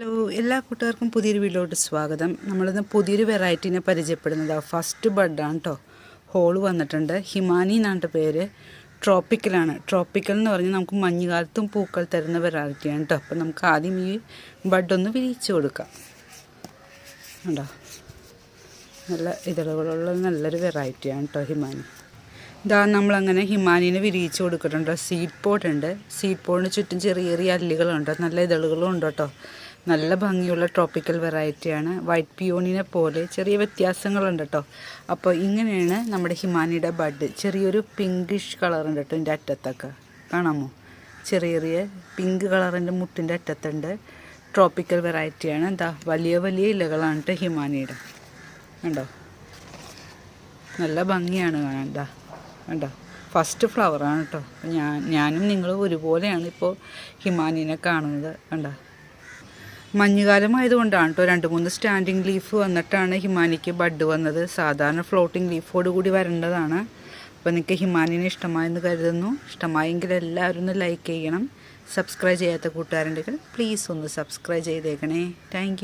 Hello എല്ലാ കൂട്ടുകാർക്കും പുതിയൊരു വീഡിയോട്ട് സ്വാഗതം. നമ്മളിന്ന് പുതിയൊരു വെറൈറ്റീനെ പരിചയപ്പെടുന്നത്. ഫസ്റ്റ് ബഡാണ് കേട്ടോ ഹോൾ വന്നിട്ടുണ്ട്. ഹിമാനി എന്നാണ് പേര്. ട്രോപ്പിക്കലാണ് ട്രോപ്പിക്കൽ എന്ന് പറഞ്ഞാൽ നമുക്ക് മഞ്ഞുകാലത്തും പൂക്കൾ തരുന്ന വെറൈറ്റിയാണ് കേട്ടോ അപ്പം നമുക്ക് ആദ്യം ഈ ബഡ് ഒന്ന് വിരിയിച്ച് കൊടുക്കാം. ഉണ്ടോ നല്ല ഇതളുകളുള്ള നല്ലൊരു വെറൈറ്റിയാണ് കേട്ടോ ഹിമാനി ഇതാ നമ്മളങ്ങനെ ഹിമാനിനെ വിരിയിച്ച് കൊടുത്തിട്ടുണ്ട്. സീഡ് പോട്ട് ഉണ്ട്. സീഡ് പോട്ടിന് ചുറ്റും ചെറിയ ചെറിയ അല്ലികളുണ്ട്. നല്ല ഇതളുകളും ഉണ്ട് കേട്ടോ നല്ല ഭംഗിയുള്ള ട്രോപ്പിക്കൽ വെറൈറ്റിയാണ് വൈറ്റ് പിയോണിനെ പോലെ ചെറിയ വ്യത്യാസങ്ങളുണ്ട് കേട്ടോ അപ്പോൾ ഇങ്ങനെയാണ് നമ്മുടെ ഹിമാനിയുടെ ബഡ്. ചെറിയൊരു പിങ്കിഷ് കളറുണ്ട് കേട്ടോ ഇതിന്റെ അറ്റത്തൊക്കെ. കാണാമോ? ചെറിയ ചെറിയ പിങ്ക് കളറിന്റെ മുട്ടിന്റെ അറ്റത്തുണ്ട്. ട്രോപ്പിക്കൽ വെറൈറ്റിയാണ് എന്താ? വലിയ വലിയ ഇലകളാണ് കേട്ടോ ഹിമാനിയുടെ. കണ്ടോ? നല്ല ഭംഗിയാണ് കാണാൻ. എന്താ കണ്ടോ? ഫസ്റ്റ് ഫ്ലവറാണ് കേട്ടോ ഞാൻ ഞാനും നിങ്ങളും ഒരുപോലെയാണ് ഇപ്പോൾ ഹിമാനിനെ കാണുന്നത്. കണ്ടോ? മഞ്ഞുകാലം ആയതുകൊണ്ടാണ് കേട്ടോ രണ്ട് മൂന്ന് സ്റ്റാൻഡിങ് ലീഫ് വന്നിട്ടാണ് ഹിമാനിക്ക് ബഡ് വന്നത്. സാധാരണ ഫ്ലോട്ടിംഗ് ലീഫോട് കൂടി വരേണ്ടതാണ്. അപ്പോൾ നിങ്ങൾക്ക് ഹിമാനിനെ ഇഷ്ടമായെന്ന് കരുതുന്നു. ഇഷ്ടമായെങ്കിൽ എല്ലാവരും ഒന്ന് ലൈക്ക് ചെയ്യണം. സബ്സ്ക്രൈബ് ചെയ്യാത്ത കൂട്ടുകാരുണ്ടെങ്കിൽ പ്ലീസ് ഒന്ന് സബ്സ്ക്രൈബ് ചെയ്തേക്കണേ. താങ്ക്